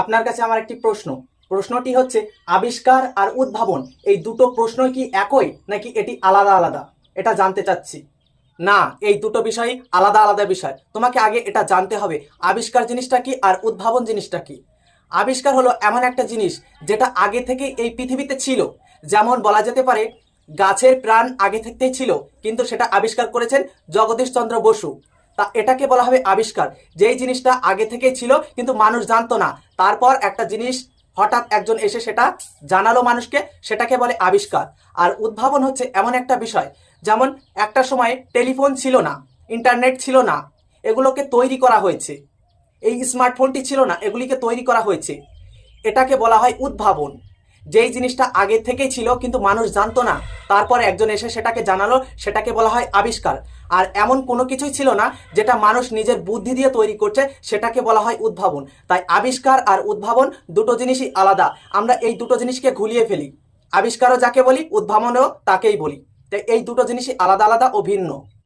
আপনার কাছে আমার একটি প্রশ্ন। প্রশ্নটি হচ্ছে, আবিষ্কার আর উদ্ভাবন, এই দুটো প্রশ্নই কি একই, নাকি এটি আলাদা আলাদা? এটা জানতে চাচ্ছি। না, এই দুটো বিষয়ই আলাদা আলাদা বিষয়। তোমাকে আগে এটা জানতে হবে, আবিষ্কার জিনিসটা কি আর উদ্ভাবন জিনিসটা কি? আবিষ্কার হলো এমন একটা জিনিস যেটা আগে থেকে এই পৃথিবীতে ছিল। যেমন বলা যেতে পারে, গাছের প্রাণ আগে থেকেই ছিল, কিন্তু সেটা আবিষ্কার করেছেন জগদীশ চন্দ্র বসু। তা এটাকে বলা হবে আবিষ্কার। যেই জিনিসটা আগে থেকেই ছিল, কিন্তু মানুষ জানতো না। তারপর একটা জিনিস হঠাৎ একজন এসে সেটা জানালো মানুষকে, সেটাকে বলে আবিষ্কার। আর উদ্ভাবন হচ্ছে এমন একটা বিষয়, যেমন একটা সময়ে টেলিফোন ছিল না, ইন্টারনেট ছিল না, এগুলোকে তৈরি করা হয়েছে। এই স্মার্টফোনটি ছিল না, এগুলিকে তৈরি করা হয়েছে। এটাকে বলা হয় উদ্ভাবন। যেই জিনিসটা আগে থেকেই ছিল, কিন্তু মানুষ জানতো না। তারপর একজন এসে সেটাকে জানালো, সেটাকে বলা হয় আবিষ্কার। আর এমন কোনো কিছুই ছিল না, যেটা মানুষ নিজের বুদ্ধি দিয়ে তৈরি করছে, সেটাকে বলা হয় উদ্ভাবন। তাই আবিষ্কার আর উদ্ভাবন দুটো জিনিসই আলাদা। আমরা এই দুটো জিনিসকে ঘুলিয়ে ফেলি। আবিষ্কারও যাকে বলি, উদ্ভাবনও তাকেই বলি। তাই এই দুটো জিনিসই আলাদা আলাদা ও ভিন্ন।